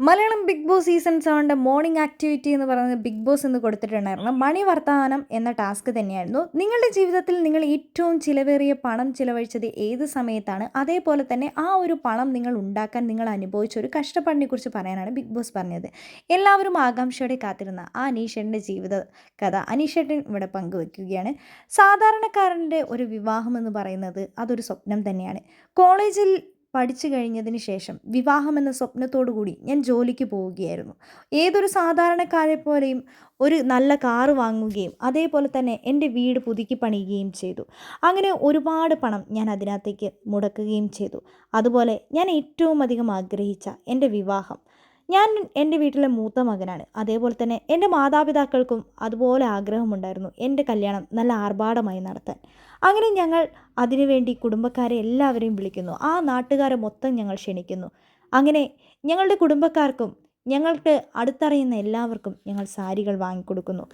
Malayalam big boss season സെവന്റെ morning activity എന്ന് പറയുന്നത് ബിഗ് ബോസ് എന്ന് കൊടുത്തിട്ടുണ്ടായിരുന്നു. മണി വർത്താനം എന്ന ടാസ്ക് തന്നെയായിരുന്നു. നിങ്ങളുടെ ജീവിതത്തിൽ നിങ്ങൾ ഏറ്റവും ചിലവേറിയ പണം ചിലവഴിച്ചത് ഏത് സമയത്താണ്? അതേപോലെ തന്നെ ആ ഒരു പണം നിങ്ങൾ ഉണ്ടാക്കാൻ നിങ്ങൾ അനുഭവിച്ച ഒരു കഷ്ടപ്പാടിനെക്കുറിച്ച് പറയാനാണ് ബിഗ് ബോസ് പറഞ്ഞത്. എല്ലാവരും ആകാംക്ഷയോടെ കാത്തിരുന്ന ആ അനീഷേട്ടന്റെ ജീവിത കഥ അനീഷേട്ടൻ ഇവിടെ പങ്കുവെക്കുകയാണ് സാധാരണക്കാരന്റെ ഒരു വിവാഹം എന്ന് പറയുന്നത് അതൊരു സ്വപ്നം തന്നെയാണ്. കോളേജിൽ പഠിച്ചു കഴിഞ്ഞതിന് ശേഷം വിവാഹം എന്ന സ്വപ്നത്തോടു കൂടി ഞാൻ ജോലിക്ക് പോവുകയായിരുന്നു. ഏതൊരു സാധാരണക്കാരെ പോലെയും ഒരു നല്ല കാറ് വാങ്ങുകയും അതേപോലെ തന്നെ എന്റെ വീട് പുതുക്കി പണിയുകയും ചെയ്തു. അങ്ങനെ ഒരുപാട് പണം ഞാൻ അതിനകത്തേക്ക് മുടക്കുകയും ചെയ്തു. അതുപോലെ ഞാൻ ഏറ്റവും അധികം ആഗ്രഹിച്ച എന്റെ വിവാഹം ഞാൻ എന്റെ വീട്ടിലെ മൂത്ത മകനാണ്. അതേപോലെ തന്നെ എന്റെ മാതാപിതാക്കൾക്കും അതുപോലെ ആഗ്രഹമുണ്ടായിരുന്നു എന്റെ കല്യാണം നല്ല ആർഭാടമായി നടത്താൻ. അങ്ങനെ ഞങ്ങൾ അതിനുവേണ്ടി കുടുംബക്കാരെ എല്ലാവരെയും വിളിക്കുന്നു. ആ നാട്ടുകാരെ മൊത്തം ഞങ്ങൾ ക്ഷണിക്കുന്നു. അങ്ങനെ ഞങ്ങളുടെ കുടുംബക്കാർക്കും ഞങ്ങൾക്ക് അടുത്തറിയുന്ന എല്ലാവർക്കും ഞങ്ങൾ സാരികൾ വാങ്ങിക്കൊടുക്കുന്നു.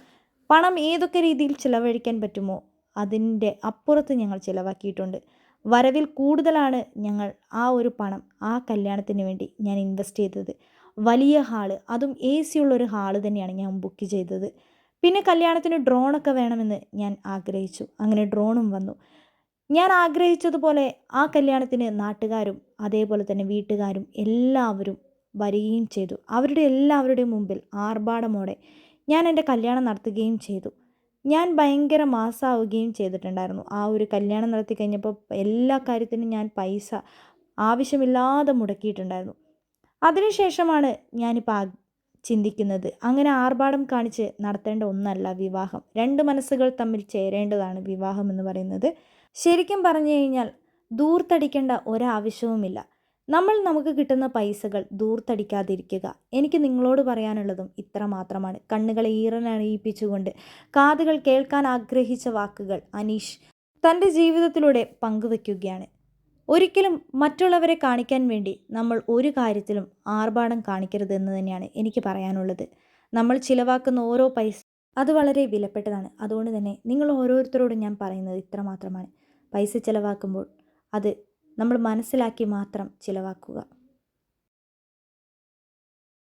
പണം ഏതൊക്കെ രീതിയിൽ ചിലവഴിക്കാൻ പറ്റുമോ അതിന്റെ അപ്പുറത്ത് ഞങ്ങൾ ചിലവാക്കിയിട്ടുണ്ട്. വരവിൽ കൂടുതലാണ് ഞങ്ങൾ ആ ഒരു പണം ആ കല്യാണത്തിന് വേണ്ടി ഞാൻ ഇൻവെസ്റ്റ് ചെയ്തത്. വലിയ ഹാൾ. അതും എ സി ഉള്ളൊരു ഹാൾ തന്നെയാണ് ഞാൻ ബുക്ക് ചെയ്തത്. പിന്നെ കല്യാണത്തിന് ഡ്രോണൊക്കെ വേണമെന്ന് ഞാൻ ആഗ്രഹിച്ചു. അങ്ങനെ ഡ്രോണും വന്നു. ഞാൻ ആഗ്രഹിച്ചതുപോലെ ആ കല്യാണത്തിന് നാട്ടുകാരും അതേപോലെ തന്നെ വീട്ടുകാരും എല്ലാവരും വരികയും ചെയ്തു. അവരുടെ എല്ലാവരുടെയും മുമ്പിൽ ആർഭാടമോടെ ഞാൻ എന്റെ കല്യാണം നടത്തുകയും ചെയ്തു. ഞാൻ ഭയങ്കര മാസമാവുകയും ചെയ്തിട്ടുണ്ടായിരുന്നു. ആ ഒരു കല്യാണം നടത്തി കഴിഞ്ഞപ്പോൾ എല്ലാ കാര്യത്തിനും ഞാൻ പൈസ ആവശ്യമില്ലാതെ മുടക്കിയിട്ടുണ്ടായിരുന്നു. അതിനുശേഷമാണ് ഞാനിപ്പോൾ ചിന്തിക്കുന്നത്. അങ്ങനെ ആർഭാടം കാണിച്ച് നടത്തേണ്ട ഒന്നല്ല വിവാഹം. രണ്ട് മനസ്സുകൾ തമ്മിൽ ചേരേണ്ടതാണ് വിവാഹം എന്ന് പറയുന്നത്. ശരിക്കും പറഞ്ഞു കഴിഞ്ഞാൽ ദൂർത്തടിക്കേണ്ട ഒരാവശ്യവുമില്ല. നമ്മൾ നമുക്ക് കിട്ടുന്ന പൈസകൾ ദൂർത്തടിക്കാതിരിക്കുക. എനിക്ക് നിങ്ങളോട് പറയാനുള്ളതും ഇത്ര മാത്രമാണ്. കണ്ണുകളെ ഈറനണിയിപ്പിച്ചുകൊണ്ട് കാതുകൾ കേൾക്കാൻ ആഗ്രഹിച്ച വാക്കുകൾ അനീഷ് തന്റെ ജീവിതത്തിലൂടെ പങ്കുവെക്കുകയാണ് ഒരിക്കലും മറ്റുള്ളവരെ കാണിക്കാൻ വേണ്ടി നമ്മൾ ഒരു കാര്യത്തിലും ആർഭാടം കാണിക്കരുത് എന്ന് തന്നെയാണ് എനിക്ക് പറയാനുള്ളത്. നമ്മൾ ചിലവാക്കുന്ന ഓരോ പൈസ അത് വളരെ വിലപ്പെട്ടതാണ്. അതുകൊണ്ട് തന്നെ നിങ്ങൾ ഓരോരുത്തരോടും ഞാൻ പറയുന്നത് ഇത്ര മാത്രമാണ്. പൈസ ചിലവാക്കുമ്പോൾ അത് നമ്മൾ മനസ്സിലാക്കി മാത്രം ചിലവാക്കുക.